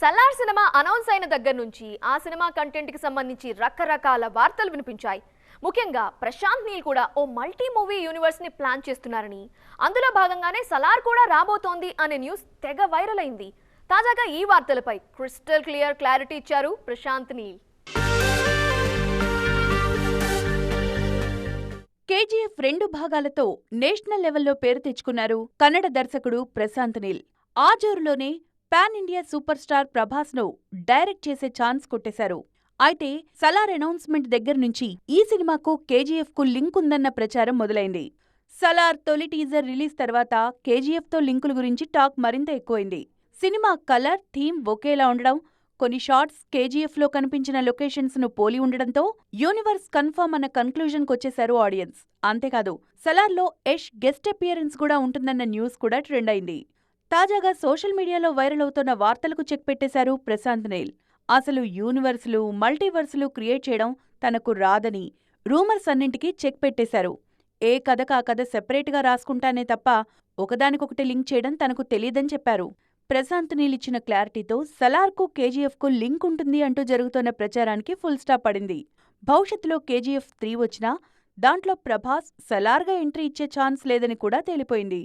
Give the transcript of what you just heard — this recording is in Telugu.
సలార్ సినిమా అనౌన్స్ అయిన దగ్గర నుంచి ఆ సినిమా కంటెంట్కి సంబంధించి రకరకాల వార్తలు వినిపించాయి. ముఖ్యంగా ప్రశాంత్ నీల్ కూడా ఓ మల్టీ మూవీ యూనివర్స్ని ప్లాన్ చేస్తున్నారని అందులో భాగంగానే సలార్ కూడా రాబోతోంది అనే న్యూస్ తెగ వైరల్ అయింది. తాజాగా ఈ వార్తలపై క్రిస్టల్ క్లియర్ క్లారిటీ ఇచ్చారు ప్రశాంత్ నీల్. కేజీఎఫ్ రెండు భాగాలతో నేషనల్ లెవెల్లో పేరు తెచ్చుకున్నారు కన్నడ దర్శకుడు ప్రశాంత్ నీల్. ఆ జోరులోనే పాన్ ఇండియా సూపర్ స్టార్ ప్రభాస్ను డైరెక్ట్ చేసే ఛాన్స్ కొట్టేశారు. అయితే సలార్ అనౌన్స్మెంట్ దగ్గర నుంచి ఈ సినిమాకు కేజీఎఫ్కు లింక్ ఉందన్న ప్రచారం మొదలైంది. సలార్ తొలి టీజర్ రిలీజ్ తర్వాత కేజీఎఫ్తో లింకుల గురించి టాక్ మరింత ఎక్కువైంది. సినిమా కలర్ థీమ్ ఒకేలా ఉండడం కొన్ని షార్ట్స్ కేజీఎఫ్లో కనిపించిన లొకేషన్స్ను పోలి ఉండడంతో యూనివర్స్ కన్ఫర్మ్ అన్న కన్క్లూజన్ కొచ్చేశారు ఆడియన్స్. అంతేకాదు సలార్లో యష్ గెస్ట్ అపియరెన్స్ కూడా ఉంటుందన్న న్యూస్ కూడా ట్రెండ్ అయింది. తాజాగా సోషల్ మీడియాలో వైరల్ అవుతున్న వార్తలకు చెక్ పెట్టేశారు ప్రశాంత్ నీల్ అసలు యూనివర్స్లు మల్టీవర్స్లు క్రియేట్ చేయడం తనకు రాదని రూమర్స్ అన్నింటికీ చెక్ పెట్టేశారు. ఏ కథకు ఆ కథ సెపరేట్గా రాసుకుంటానే తప్ప ఒకదానికొకటి లింక్ చేయడం తనకు తెలియదని చెప్పారు. ప్రశాంత్ నీల్ ఇచ్చిన క్లారిటీతో సలార్కు కేజీఎఫ్కు లింక్ ఉంటుంది అంటూ జరుగుతున్న ప్రచారానికి ఫుల్ స్టాప్ పడింది. భవిష్యత్తులో కేజీఎఫ్ త్రీ వచ్చినా దాంట్లో ప్రభాస్ సలార్గా ఎంట్రీ ఇచ్చే ఛాన్స్ లేదని కూడా తేలిపోయింది.